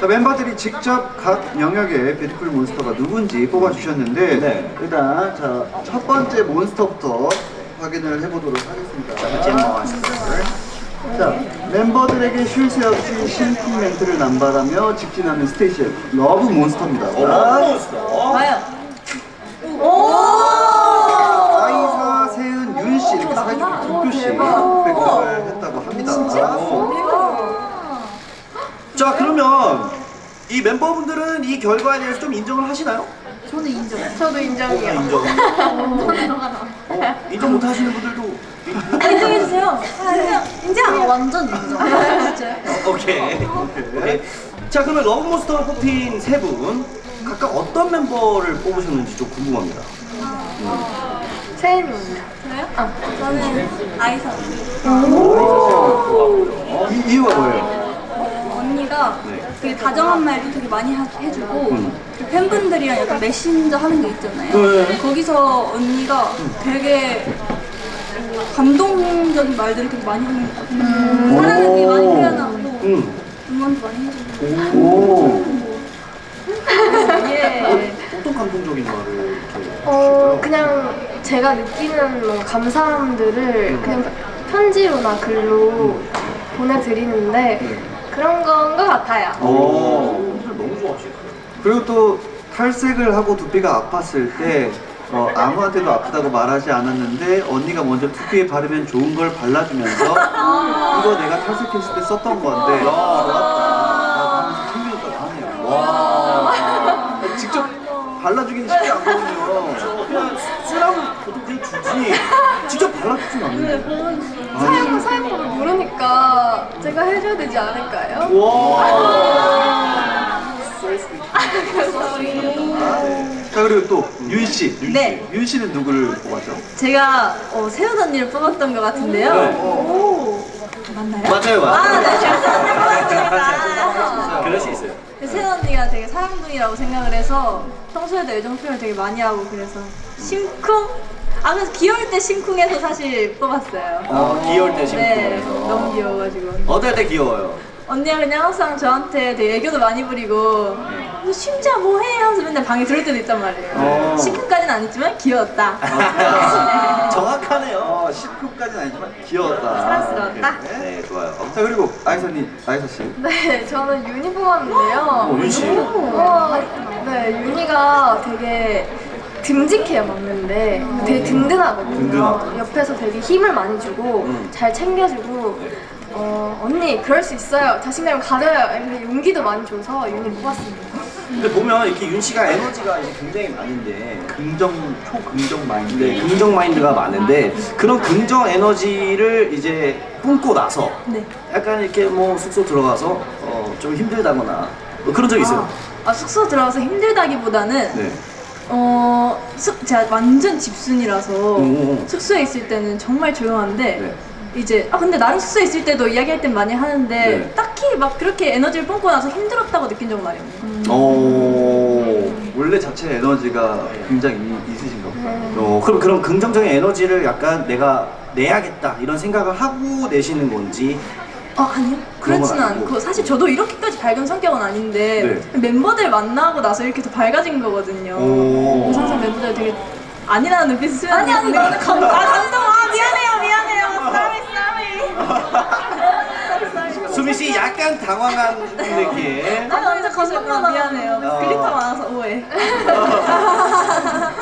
자 멤버들이 직접 각 영역의 뷰티풀 몬스터가 누군지 뽑아주셨는데 네. 일단 자 첫 번째 몬스터부터 확인을 해보도록 하겠습니다. 자 멤버들에게 쉴 새 없이 신품 멘트를 남발하며 직진하는 스테이시 러브 몬스터입니다. 몬스터. 과연 아이사, 세은, 윤 씨 이렇게 사이좋게 두 표씩 획득을 했다고 합니다. 자 그러면 이 멤버분들은 이 결과에 대해서 좀 인정을 하시나요? 저는 인정. 저도 인정이요. 인정. 어, 인정 못 하시는 분들도 인정해주세요. 인정. 완전 인정. 진짜요? 오케이. 오케이. 자 그러면 러브몬스터가 뽑힌 세 분 각각 어떤 멤버를 뽑으셨는지 좀 궁금합니다. 세은이 언니. 저요? 저는 아이사. 이 이유가 뭐예요? 언니가 네. 되게 다정한 말도 되게 많이 하- 해주고 음. 그 팬분들이랑 약간 메신저 하는 게 있잖아요. 네. 거기서 언니가 되게 감동적인 말들을 되게 많이 하는 것 같아요. 사랑을 되게 많이 표현하고 음. 응원도 많이 해주고 오. 예. 어떤 감동적인 말을 이렇게 어 그냥 제가 느끼는 뭐 감사함들을 그냥 편지로나 글로 보내드리는데 그런 건 것 같아요. 어. 분들 너무 좋아하시네요. 그리고 또 탈색을 하고 두피가 아팠을 때 어, 아무한테도 아프다고 말하지 않았는데 언니가 먼저 두피에 바르면 좋은 걸 발라주면서 이거 내가 탈색했을 때 썼던 건데 좋았다 챙겨줬다고 하네요 와 직접 발라주기는 쉽지 않거든요 그냥 쓰라고 보통 그냥 주지. 직접 발라주진 않는데. 사용 사용법을 모르니까 제가 해줘야 되지 않을까요? 와. 자 그리고 또윤 씨, 윤 씨. 네. 윤 씨는 누구를 뽑았죠? 제가 어, 세훈 언니를 뽑았던 것 같은데요. 네. 오. 맞나요? 맞아요, 맞아요. 아, 네, 감사합니다. 그럴 수 있어요. 세훈 언니가 되게 사랑둥이라고 생각을 해서 평소에도 애정 표현을 되게 많이 하고 그래서 심쿵? 아 그래서 귀여울 때 심쿵해서 사실 뽑았어요. 어, 귀여울 때 네, 심쿵해서. 너무 귀여워가지고 어떨 때 귀여워요? 언니가 그냥 항상 저한테 되게 애교도 많이 부리고 너 심지어 뭐해? 하면서 맨날 방에 들을 때도 있단 말이에요. 어. 심쿵까지는 아니지만 귀여웠다. 정확하네요. 어, 19까지는 아니지만 귀여웠다 사랑스러웠다. 이렇게. 네, 좋아요. 자 그리고 아이사님, 아이사 씨 네, 저는 윤이 뽑았는데요. 어, 윤 씨. 어, 네, 윤이가 되게 듬직해요, 먹는데. 되게 든든하거든요. 든든하다. 옆에서 되게 힘을 많이 주고, 음. 잘 챙겨주고, 어, 언니, 그럴 수 있어요. 자신감을 가져요. 이렇게 용기도 많이 줘서 윤이 뽑았습니다. 근데 보면 이렇게 윤 씨가 에너지가 이제 굉장히 많은데 긍정, 초긍정 마인드 네, 긍정 마인드가 많은데 그런 긍정 에너지를 이제 뿜고 나서 네. 약간 이렇게 뭐 숙소 들어가서 어, 좀 힘들다거나 뭐 그런 적 있어요? 아, 숙소 들어가서 힘들다기보다는 네. 어, 숙, 제가 완전 집순이라서 오. 숙소에 있을 때는 정말 조용한데 네. 이제 아 근데 나름 숙소에 있을 때도 이야기할 땐 많이 하는데 네. 딱히 막 그렇게 에너지를 뿜고 나서 힘들었다고 느낀 적은 많이 없네요. 오. 원래 자체 에너지가 굉장히 있으신가 보다. 어, 그럼 그런 긍정적인 에너지를 약간 내가 내야겠다 이런 생각을 하고 내시는 건지 어 아니요 건 그렇지는 아니고. 않고 사실 저도 이렇게까지 밝은 성격은 아닌데 네. 멤버들 만나고 나서 이렇게 더 밝아진 거거든요. 오. 그래서 항상 멤버들 되게 아니라는 눈빛을 쓰는 아니 아니 나는 감동 아 감동 아 미안해요 미안해요 sorry sorry 수미 씨 약간 당황한 느낌. 나 완전 감동받아 미안해요 어. 그리터 많아서 오해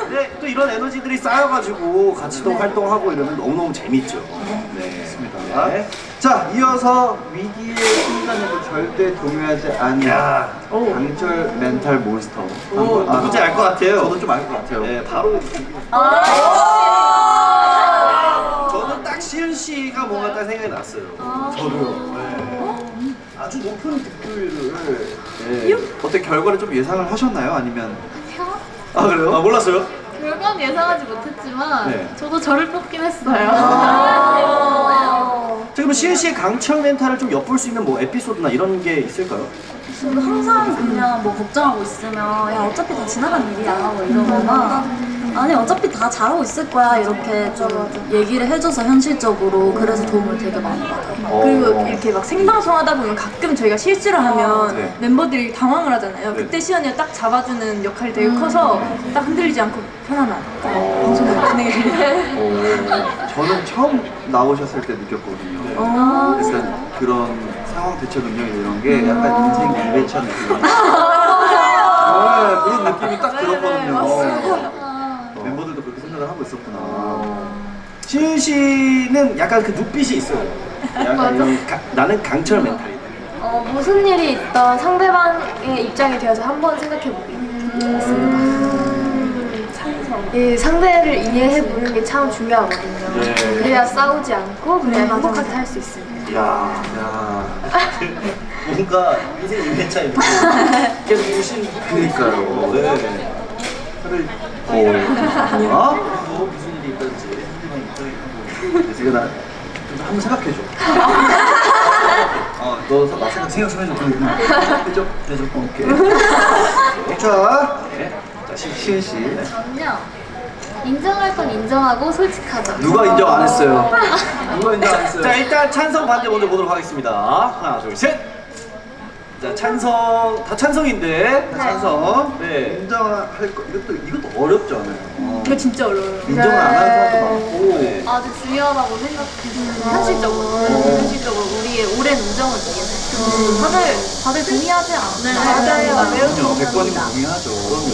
네, 또 이런 에너지들이 쌓여가지고 같이 또 활동하고 이러면 너무너무 재밌죠. 네. 자, 네. 자, 이어서 위기의 순간에도 절대 동요하지 않는 야. 강철 멘탈 몬스터. 오, 한번- 누군지 알 것 같아요. 저도 좀 알 것 같아요. 네, 바로. 저는 딱 시은 씨가 뭔가 딱 생각이 났어요. 저도요. 네. 아주 높은 득표율을. 네. 어떻게 결과를 좀 예상을 하셨나요? 아니면 아 그래요? 아, 몰랐어요? 결과는 예상하지 못했지만 네. 저도 저를 뽑긴 했어요. 자, 그럼 시은 씨의 강철 멘탈을 좀 엿볼 수 있는 뭐 에피소드나 이런 게 있을까요? 저는 항상 그냥 뭐 걱정하고 있으면 야 어차피 다 지나간 일이야 뭐 이러거나 아니 어차피 다 잘하고 있을 거야 이렇게 좀 얘기를 해줘서 현실적으로 그래서 도움을 되게 많이 받아요. 어. 그리고 이렇게 막 생방송 하다 보면 가끔 저희가 실수를 하면 네. 멤버들이 당황을 하잖아요. 네. 그때 시연이가 딱 잡아주는 역할이 되게 커서 딱 흔들리지 않고 편안한 방송을 진행해 줍니다. 어, 저는 처음 나오셨을 때 느꼈거든요. 어. 약간 그런 상황 대처 능력이 이런 게 약간 인생 이배차 느낌. 네, 그런 느낌이 딱 들었거든요. 있었구나. 시은 씨는 약간 그 눈빛이 있어요. 약간 이런 가- 나는 강철 멘탈이다. 어, 무슨 일이 있던 상대방의 입장이 되어서 한번 생각해보게 됐습니다. 이 상대를 이해해보는 게 참 중요하거든요. 네. 그래야 싸우지 않고 그래야 행복하게 살 수 있습니다. 야, 야, 뭔가 인생 인내차입니다. 계속 보신 그니까요. 네. 어, 뭐 무슨 일이 있던지. 지금 나, 좀 한번 생각해줘. 어, 너나 생각, 생각 좀 해줘. 그럼 해줘? 해줘. 오케이. 자, 네. 자, 시, 시은 씨. 저는요. 인정할 건 인정하고 솔직하자. 누가 인정 안 했어요? 누가 인정 안 했어요? 자, 일단 찬성 반대 먼저 보도록 하겠습니다. 하나, 둘, 셋. 자, 찬성 다 찬성인데. 찬성. 네. 인정할 거, 이것도, 이것도 어렵지 않아요? 어. 이거 진짜 어려워요. 인정을 안 하는 사람도 많고. 네. 아주 중요하다고 생각해요. 현실적으로. 현실적으로 우리의 오랜 우정을 위해서. 다들, 다들 동의하지 않나요? 맞아요. 매우 그럼요, 100번이면 동의하죠. 그럼요.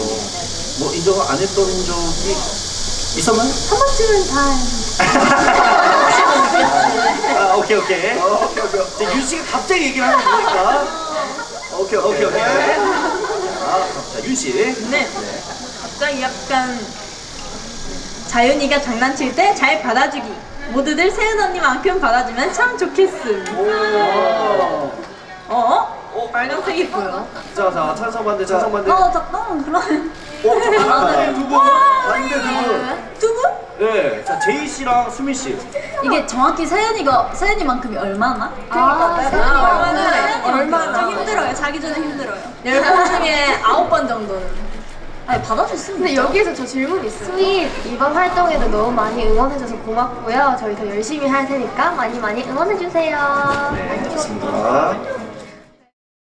뭐 인정을 안 했던 적이 있었나요? 한 번쯤은 다 아, 오케이, 오케이. 어, 오케이, 오케이. 자, 윤 씨가 갑자기 얘기를 하는 거 보니까. 오케이, 오케이, 오케이. 아, 자, 윤 씨. 네. 갑자기 약간 자윤이가 장난칠 때 잘 받아주기. 모두들 세은 언니만큼 받아주면 참 좋겠음. 오. 어? 어? 빨간색이 보여. 자, 자, 찬성 반대, 찬성 반대. 어 잠깐만 그러면 어. 두 분. 아닌데, 두 분. 두 분? 네. 자, 제이 씨랑 수민 씨. 이게 정확히 세은이가 세은이만큼이 얼마나? 아, 얼마나 얼마나 좀 힘들어요. 자기 전에 힘들어요. 열번 중에 아홉 번 정도는. 아니 수 근데. 여기에서 저 질문 있어요. 수입 이번 활동에도 너무 많이 응원해줘서 고맙고요. 저희 더 열심히 할 테니까 많이 많이 응원해주세요. 네, 좋습니다. 자,